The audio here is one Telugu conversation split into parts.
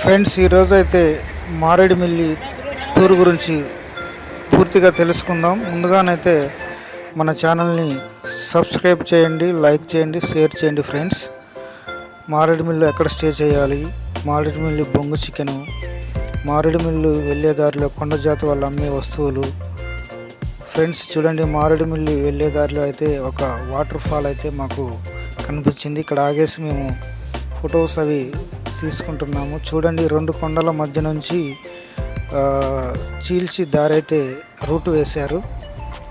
ఫ్రెండ్స్ ఈరోజు అయితే మారేడుమిల్లి టూర్ గురించి పూర్తిగా తెలుసుకుందాం. ముందుగానైతే మన ఛానల్ని సబ్స్క్రైబ్ చేయండి లైక్ చేయండి షేర్ చేయండి ఫ్రెండ్స్. మారేడుమిల్లు ఎక్కడ స్టే చేయాలి? మారేడుమిల్లి బొంగు చికెను. మారేడుమిల్లి వెళ్ళే దారిలో కొండ జాతి వాళ్ళు అమ్మే వస్తువులు. ఫ్రెండ్స్ చూడండి మారేడుమిల్లి వెళ్ళే దారిలో అయితే ఒక వాటర్ ఫాల్ అయితే మాకు కనిపించింది. ఇక్కడ ఆగేసి మేము ఫొటోస్ అవి తీసుకుంటున్నాము. చూడండి రెండు కొండల మధ్య నుంచి చీల్చి దారి అయితే రూట్ వేశారు.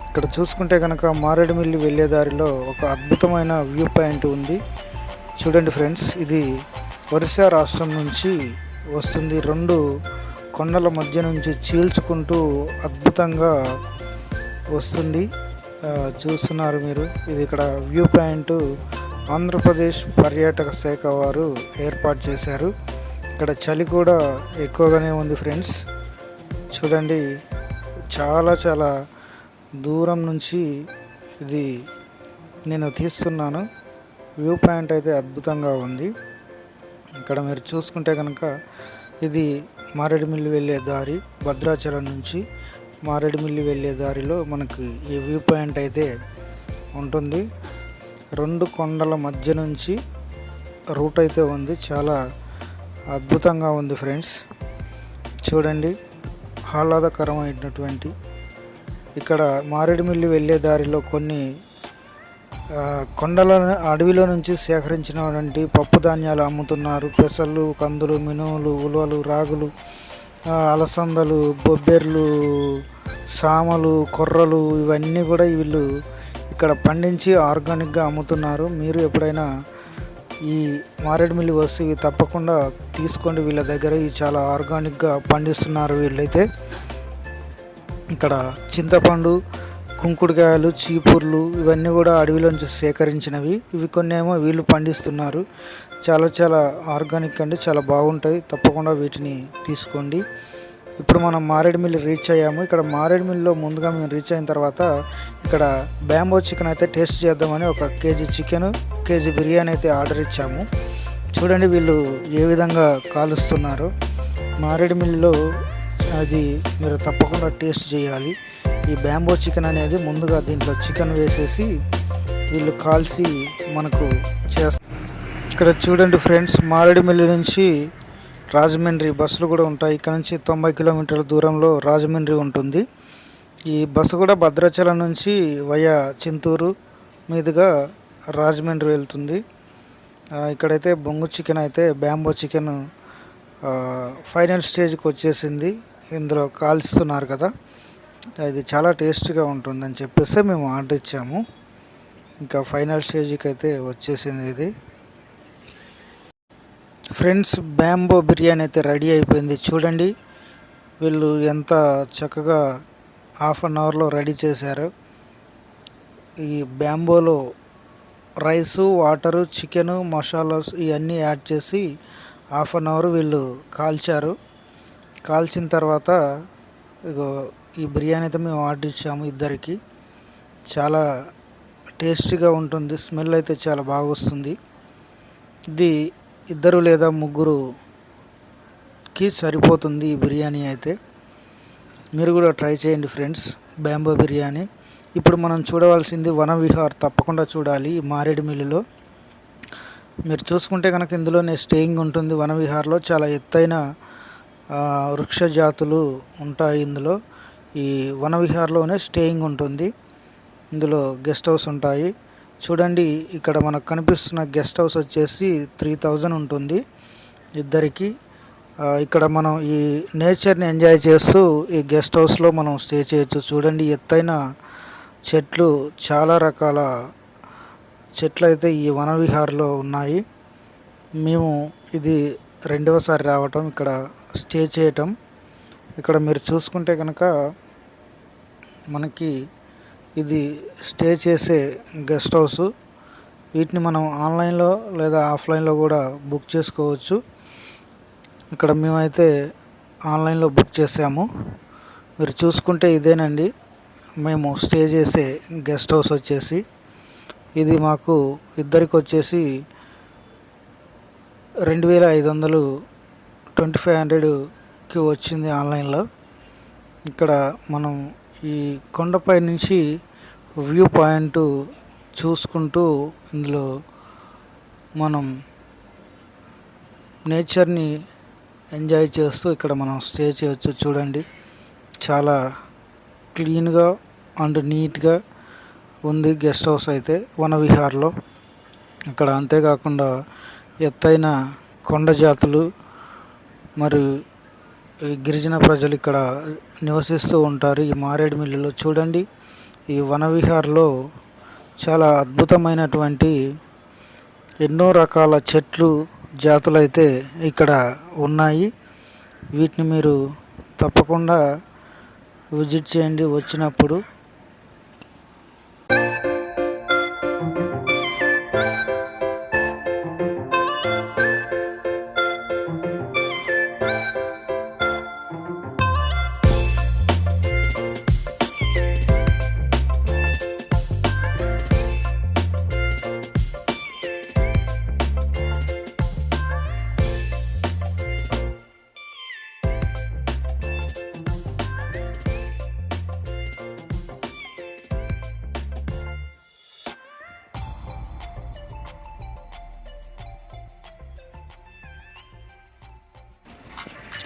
ఇక్కడ చూసుకుంటే కనుక మారేడుమిల్లి వెళ్ళే దారిలో ఒక అద్భుతమైన వ్యూ పాయింట్ ఉంది. చూడండి ఫ్రెండ్స్ ఇది ఒరిస్సా రాష్ట్రం నుంచి వస్తుంది. రెండు కొండల మధ్య నుంచి చీల్చుకుంటూ అద్భుతంగా వస్తుంది. చూస్తున్నారు మీరు. ఇది ఇక్కడ వ్యూ పాయింట్. ఆంధ్రప్రదేశ్ పర్యాటక శాఖ వారు ఏర్పాటు చేశారు. ఇక్కడ చలి కూడా ఎక్కువగానే ఉంది ఫ్రెండ్స్. చూడండి చాలా చాలా దూరం నుంచి ఇది నేను తీస్తున్నాను. వ్యూ పాయింట్ అయితే అద్భుతంగా ఉంది. ఇక్కడ మీరు చూసుకుంటే కనుక ఇది మారేడుమిల్లి వెళ్ళే దారి భద్రాచలం నుంచి మారేడుమిల్లి వెళ్ళే దారిలో మనకి ఈ వ్యూ పాయింట్ అయితే ఉంటుంది. రెండు కొండల మధ్య నుంచి రూట్ అయితే ఉంది. చాలా అద్భుతంగా ఉంది ఫ్రెండ్స్. చూడండి ఆహ్లాదకరమైనటువంటి ఇక్కడ మారేడుమిల్లి వెళ్ళే దారిలో కొన్ని కొండల అడవిలో నుంచి సేకరించినటువంటి పప్పు ధాన్యాలు అమ్ముతున్నారు. పెసలు కందులు మినుములు ఉలవలు రాగులు అలసందలు బొబ్బెర్లు సామలు కొర్రలు ఇవన్నీ కూడా వీళ్ళు ఇక్కడ పండించి ఆర్గానిక్గా అమ్ముతున్నారు. మీరు ఎప్పుడైనా ఈ మారేడుమిల్లి వస్తే ఇవి తప్పకుండా తీసుకోండి. వీళ్ళ దగ్గర ఇవి చాలా ఆర్గానిక్గా పండిస్తున్నారు వీళ్ళైతే. ఇక్కడ చింతపండు కుంకుడుకాయలు చీపుర్లు ఇవన్నీ కూడా అడవిలోంచి సేకరించినవి. ఇవి కొన్ని ఏమో వీళ్ళు పండిస్తున్నారు. చాలా చాలా ఆర్గానిక్ అండి. చాలా బాగుంటాయి. తప్పకుండా వీటిని తీసుకోండి. ఇప్పుడు మనం మారేడుమిల్లి రీచ్ అయ్యాము. ఇక్కడ మారేడుమిల్లిలో ముందుగా మేము రీచ్ అయిన తర్వాత ఇక్కడ బ్యాంబో చికెన్ అయితే టేస్ట్ చేద్దామని ఒక కేజీ చికెన్ కేజీ బిర్యానీ అయితే ఆర్డర్ ఇచ్చాము. చూడండి వీళ్ళు ఏ విధంగా కాలుస్తున్నారు. మారేడుమిల్లిలో అది మీరు తప్పకుండా టేస్ట్ చేయాలి. ఈ బ్యాంబో చికెన్ అనేది ముందుగా దీంట్లో చికెన్ వేసేసి వీళ్ళు కాల్చి మనకు చేస్తారు ఇక్కడ చూడండి ఫ్రెండ్స్ మారేడుమిల్లి నుంచి రాజమండ్రి బస్సులు కూడా ఉంటాయి. ఇక్కడ నుంచి తొంభై కిలోమీటర్ల దూరంలో రాజమండ్రి ఉంటుంది. ఈ బస్సు కూడా భద్రాచలం నుంచి వయా చింతూరు మీదుగా రాజమండ్రి వెళ్తుంది. ఇక్కడైతే బొంగు చికెన్ అయితే బ్యాంబో చికెన్ ఫైనల్ స్టేజ్కి వచ్చేసింది. ఇందులో కాల్స్తున్నారు కదా. ఇది చాలా టేస్ట్గా ఉంటుందని చెప్పేసి మేము ఆర్డర్ ఇచ్చాము. ఇంకా ఫైనల్ స్టేజ్కి అయితే వచ్చేసింది ఇది. ఫ్రెండ్స్ బ్యాంబో బిర్యానీ అయితే రెడీ అయిపోయింది. చూడండి వీళ్ళు ఎంత చక్కగా హాఫ్ అన్ అవర్లో రెడీ చేశారు. ఈ బ్యాంబోలో రైసు వాటరు చికెను మసాలాస్ ఇవన్నీ యాడ్ చేసి హాఫ్ అన్ అవర్ వీళ్ళు కాల్చారు. కాల్చిన తర్వాత ఇగో ఈ బిర్యానీ అయితే మేము ఆర్డర్ ఇచ్చాము ఇద్దరికి. చాలా టేస్టీగా ఉంటుంది స్మెల్ అయితే చాలా బాగా వస్తుంది. ఇది ఇద్దరు లేదా ముగ్గురుకి సరిపోతుంది ఈ బిర్యానీ అయితే. మీరు కూడా ట్రై చేయండి ఫ్రెండ్స్ బ్యాంబో బిర్యానీ. ఇప్పుడు మనం చూడవలసింది వనవిహార్ తప్పకుండా చూడాలి మారేడుమిల్లిలో మీరు చూసుకుంటే కనుక ఇందులోనే స్టేయింగ్ ఉంటుంది వనవిహార్లో చాలా ఎత్తైన వృక్ష జాతులు ఉంటాయి ఇందులో. ఈ వనవిహార్లోనే స్టేయింగ్ ఉంటుంది. ఇందులో గెస్ట్ హౌస్ ఉంటాయి. చూడండి ఇక్కడ మనకు కనిపిస్తున్న గెస్ట్ హౌస్ వచ్చేసి త్రీ థౌజండ్ ఉంటుంది. ఇద్దరికి ఇక్కడ మనం ఈ నేచర్ని ఎంజాయ్ చేస్తూ ఈ గెస్ట్ హౌస్లో మనం స్టే చేయొచ్చు. చూడండి ఎత్తైన చెట్లు చాలా రకాల చెట్లు అయితే ఈ వనవిహార్లో ఉన్నాయి. మేము ఇది రెండవసారి రావటం ఇక్కడ స్టే చేయటం. ఇక్కడ మీరు చూసుకుంటే కనుక మనకి ఇది స్టే చేసే గెస్ట్ హౌస్. వీటిని మనం ఆన్లైన్లో లేదా ఆఫ్లైన్లో కూడా బుక్ చేసుకోవచ్చు. ఇక్కడ మేమైతే ఆన్లైన్లో బుక్ చేసాము. మీరు చూసుకుంటే ఇదేనండి. మేము స్టే చేసే గెస్ట్ హౌస్ వచ్చేసి. ఇది మాకు ఇద్దరికి వచ్చేసి రెండు వేల ఐదు వందలు ట్వంటీ ఫైవ్ హండ్రెడ్కి వచ్చింది ఆన్లైన్లో. ఇక్కడ మనం ఈ కొండపై నుంచి వ్యూ పాయింట్ చూసుకుంటూ ఇందులో మనం నేచర్ని ఎంజాయ్ చేస్తూ ఇక్కడ మనం స్టే చేయొచ్చు చూడండి. చాలా క్లీన్గా అండ్ నీట్గా ఉంది గెస్ట్ హౌస్ అయితే వనవిహార్లో. ఇక్కడ అంతేకాకుండా ఎత్తైన కొండ జాతులు మరియు గిరిజన ప్రజలు ఇక్కడ నివసిస్తూ ఉంటారు. ఈ మారేడుమిల్లిలో చూడండి. ఈ వనవిహార్లో చాలా అద్భుతమైనటువంటి ఎన్నో రకాల చెట్లు జాతులు అయితే ఇక్కడ ఉన్నాయి. వీటిని మీరు తప్పకుండా విజిట్ చేయండి. వచ్చినప్పుడు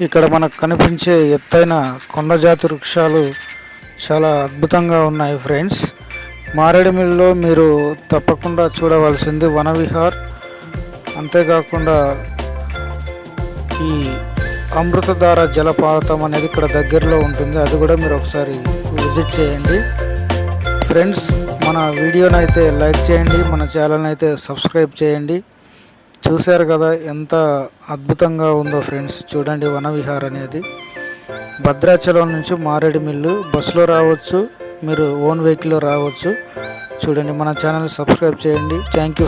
ఇక్కడ మనకు కనిపించే ఎత్తైన కొండజాతి వృక్షాలు చాలా అద్భుతంగా ఉన్నాయి ఫ్రెండ్స్ మారేడుమిల్లిలో మీరు తప్పకుండా చూడవలసింది వనవిహార్. అంతేకాకుండా ఈ అమృతధార జలపాతం అనేది ఇక్కడ దగ్గరలో ఉంటుంది. అది కూడా మీరు ఒకసారి విజిట్ చేయండి. ఫ్రెండ్స్ మన వీడియోనైతే లైక్ చేయండి మన ఛానల్ని అయితే సబ్స్క్రైబ్ చేయండి. చూశారు కదా ఎంత అద్భుతంగా ఉందో ఫ్రెండ్స్. చూడండి వనవిహార్ అనేది. భద్రాచలం నుంచి మారేడుమిల్లు బస్సులో రావచ్చు. మీరు ఓన్ వెహికల్లో రావచ్చు. చూడండి మన ఛానల్ సబ్స్క్రైబ్ చేయండి. Thank you.